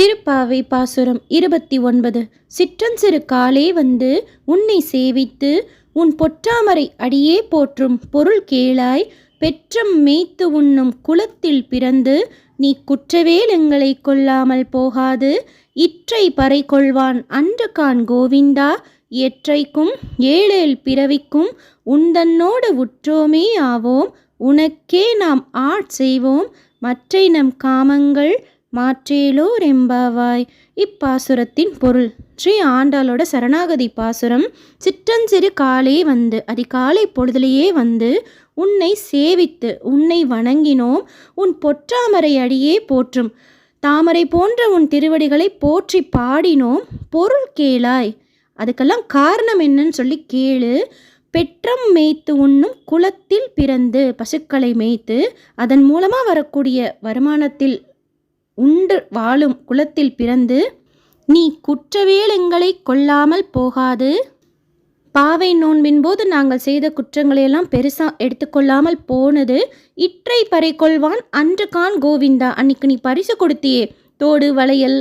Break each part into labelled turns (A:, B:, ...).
A: திருப்பாவை பாசுரம் இருபத்தி ஒன்பது. சிற்றஞ்சிறு காலே வந்து உன்னை சேவித்து உன் பொற்றாமரை அடியே போற்றும் பொருள் கேளாய் பெற்றம் மேய்த்து உண்ணும் குலத்தில் பிறந்து நீ குற்றவேல் எங்களை கொள்ளாமல் போகாது. இற்றை பறை கொள்வான் அன்று கான் கோவிந்தா எற்றைக்கும் ஏழேல் பிறவிக்கும் உந்தன்னோடு உற்றோமே ஆவோம். உனக்கே நாம் ஆட் செய்வோம். மற்றை நம் காமங்கள் மாற்றேலோர் எம்பாவாய் இப்பாசுரத்தின் பொருள் ஸ்ரீ ஆண்டாளோட சரணாகதி பாசுரம் சிற்றஞ்சிறு காலே வந்து அதிகாலை பொழுதிலேயே வந்து உன்னை சேவித்து உன்னை வணங்கினோம் உன் பொற்றாமரை அடியே போற்றும் தாமரை போன்ற உன் திருவடிகளை போற்றி பாடினோம் பொருள் கேளாய். அதுக்கெல்லாம் காரணம் என்னன்னு சொல்லி கேளு. பெற்றம் மேய்த்து உண்ணும் குளத்தில் பிறந்து பசுக்களை மேய்த்து அதன் மூலமாக வரக்கூடிய வருமானத்தில் உண்டு வாழும் குலத்தில் பிறந்து நீ குற்றவேலங்களை கொள்ளாமல் போகாது. பாவை நோன்பின் போது நாங்கள் செய்த குற்றங்களையெல்லாம் பெருசாக எடுத்துக்கொள்ளாமல் போனது. இற்றை பறை கொள்வான் அன்று கான் கோவிந்தா அன்னைக்கு நீ பரிசு கொடுத்தியே. தோடு வளையல்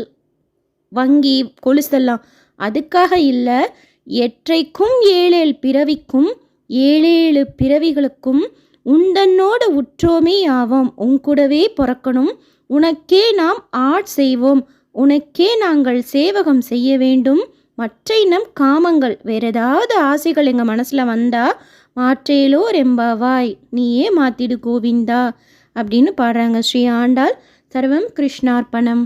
A: வங்கி கொலுசெல்லாம் அதுக்காக இல்லை. எற்றைக்கும் ஏழேழு பிறவிக்கும் ஏழேழு பிறவிகளுக்கும் உந்தன்னோடு உற்றோமே ஆவோம் உன்கூடவே பிறக்கணும். உனக்கே நாம் ஆட் செய்வோம். உனக்கே நாங்கள் சேவகம் செய்ய வேண்டும். மற்ற இனம் காமங்கள் வேற ஏதாவது ஆசைகள் எங்கள் மனசில் வந்தா மாற்றேலோ ரெம்பாவாய் நீயே மாத்திடு கோவிந்தா அப்படின்னு பாடுறாங்க ஸ்ரீ ஆண்டாள். சர்வம் கிருஷ்ணார்ப்பணம்